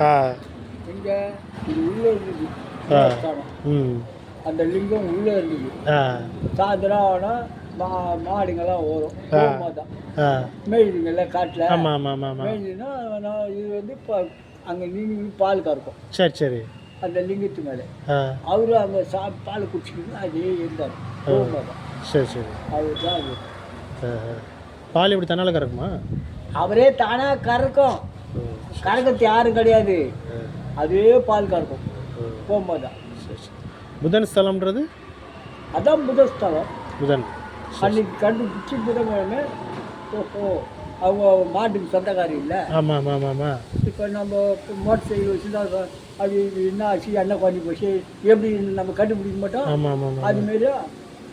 ஆ. இது உள்ளே இருந்தது. தேவஸ்தானம். ம். அந்த லிங்கம் உள்ளே இருந்தது. ஆ. சாயந்தரம் ஆனால் மா மாடுங்கெல்லாம் வரும். ஆ. போகும்போது ஆ. மேய்துங்கல்ல காட்டில். ஆமாம் ஆமாம் ஆமாம் ஆமாம் மேய்துன்னா நான் இது வந்து இப்போ அங்கே நீங்க பால் கறக்கும். சரி சரி. அந்த லிங்கத்து மேலே. ஆ. அவரு அங்கே சா பால் குடிச்சிக்கிட்டு அதே இருந்தார். போகும்போது சரி சரி. அவர் தான் அது. ஆ, ஆ. பால் இப்படி தன்னால் கறக்குமா? அவரே தானாக கறக்கும். கறக்கிறது யாரும் கிடையாது. அதே பால் கறக்கும். போகும்போது. தான் புதன் ஸ்தலம்ன்றது? அதான் புதஸ்தலம் புதன். அன்னைக்கு கண்டுபிடிச்சி புதன்கிழமை ஓஹோ அவங்க மாட்டுக்கு சொந்தக்காரி இல்லை. ஆமாம் ஆமாம் ஆமாம் ஆமாம் இப்போ நம்ம மோட்டர் சைக்கிள் வச்சுருந்தா அது இது என்ன ஆச்சு என்ன குறைஞ்சி போச்சு எப்படி நம்ம கண்டுபிடிக்க மாட்டோம்? ஆமாம் ஆமாம் அதுமாரி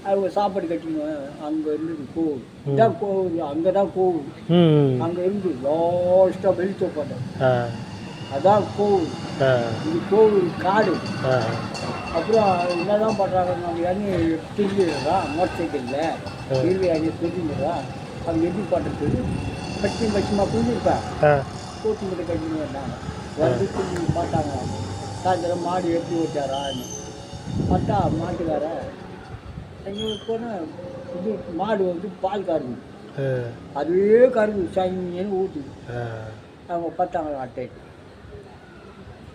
அவங்க சாப்பாடு கட்டிக்குவேன் அங்கே இருந்தது கோவில். இதான் கோவில். அங்கே தான் கோவில் அங்கே இருந்து லாஸ்ட்டாக வெளிச்ச போட்டேன் ஆ. அதான் கோவில். இது கோவில் காடு. அப்புறம் என்னதான் பண்ணுறாங்க அணி திரும்பிடுறா மோட்டர் சைக்கிளில் திரும்பி அணி திரும்பிடுறா அவங்க எப்படி பண்ணுறது கட்சி கட்சிமா புரிஞ்சிருப்பேன் கூட்டு மட்டும் கட்டின்னு வந்தாங்க. வந்து திரும்பி பார்த்தாங்க சாயந்தரம் மாடு எப்படி ஓட்டாரான்னு பார்த்தா மாட்டுக்கார எங்கே போனால் இது மாடு வந்து பால் கறந்து அதுவே கறந்து சைன்னு ஊற்றுது அவங்க பார்த்தாங்க அட்டை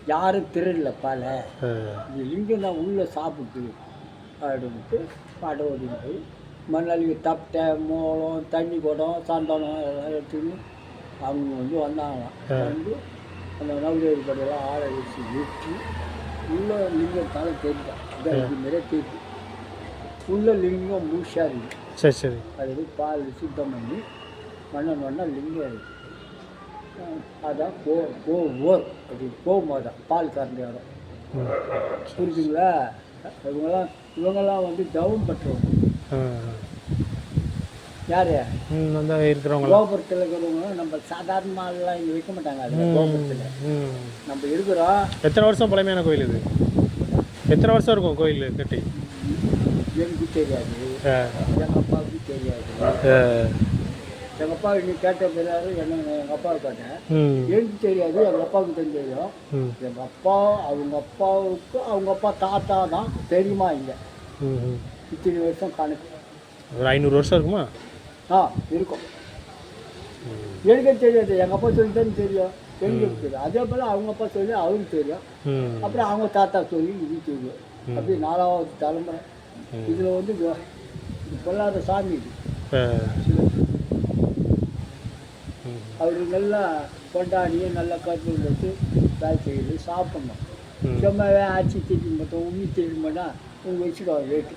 யாரும் திருடல பாலை. இது லிங்கம் தான் உள்ளே சாப்பிட்டு அப்படின்ட்டு பாட்டை ஓட்டிட்டு போய் மண்ணாளிக்கு தப்பட்டை மோளம் தண்ணி குடம் சந்தனம் எல்லாம் எடுத்துன்னு அவங்க வந்து வந்தாங்களாம் வந்து அந்த நவதேவி கடையெல்லாம் ஆளை வச்சு வெட்டி உள்ள லிங்கம் தலை தெரிஞ்சான் மாரியே தெரியுது உள்ள லிங்கம் முழுசாக இருக்குது சரி சரி. அது பால் சுத்தம் பண்ணி மண்ணன் மண்ணா லிங்கம் இருக்கு. அஹ் அதான் கோ கோ ஓர் அப்படி தான் பால் கறந்து வரும் ம். புரிஞ்சுங்களா இவங்கெல்லாம் இவங்கெல்லாம் வந்து தவம் பெற்றவங்க. யார்? அந்த இருக்கிறவங்களா? கோபுரத்தில் இருக்கிறவங்க நம்ம சாதாரண ஆள்லாம் இங்கே வைக்க மாட்டாங்க அதில் கோபுரத்தில். நம்ம இருக்கிறோம். எத்தனை வருஷம் பழமையான கோயில் இது? எத்தனை வருஷம் இருக்கும் கோயில் கட்டி? எனக்கு தெரியாது எங்கள் அப்பாவுக்கு தெரியாது. எங்கள் அப்பா இன்னைக்கு கேட்ட பிறாரு என்ன எங்கள் அப்பாவை கேட்டேன் எனக்கு தெரியாது எங்கள் அப்பாவுக்கு தெரியும் எங்கள் அப்பா அவங்க அப்பாவுக்கு அவங்க அப்பா தாத்தா தான் தெரியுமா இல்லை. இத்தனை வருஷம் கணக்கு ஒரு ஐநூறு வருஷம் இருக்குமா ஆ இருக்கும் எனக்கே தெரியாது எங்கள் அப்பா சொல்லி தான் தெரியும் எனக்கு தெரியும் அதே போல் அவங்க அப்பா சொல்லி அவருக்கு தெரியும் அப்புறம் அவங்க தாத்தா சொல்லி இது தெரியும் அப்படி நாலாவது தலைமுறை. இதில் வந்து பொல்லாத சாமி இது. அவர் நல்லா கொண்டாடி நல்லா கருத்து வச்சு வேலை செய்யுது சாப்பிட்ணும். சும்மாவே ஆச்சி திருப்பி மாட்டோம் உண்ணி திருப்பி மாட்டோம் உங்க வச்சுடுவாங்க ரேட்டு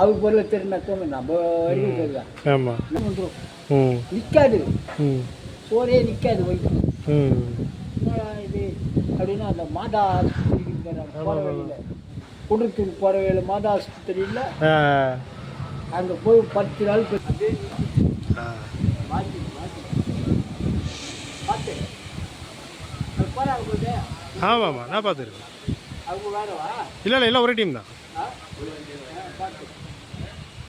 அவர் பொருளை திருநாக்க நம்ம வரைக்கும் நிற்காது சோறே நிற்காது வயிற்று இது? அப்படின்னா அந்த மாதா போகிற வழியில் குன்றத்தூர் போகிற வழியில் மாதா ஆஸ்பத்திரியில் அங்கே போய் பத்து நாள் ஆமாம் ஆமாம் நான் பார்த்துருக்கேன் அவங்க வேறவா? இல்லை இல்லை எல்லாம் ஒரே டீம் தான்.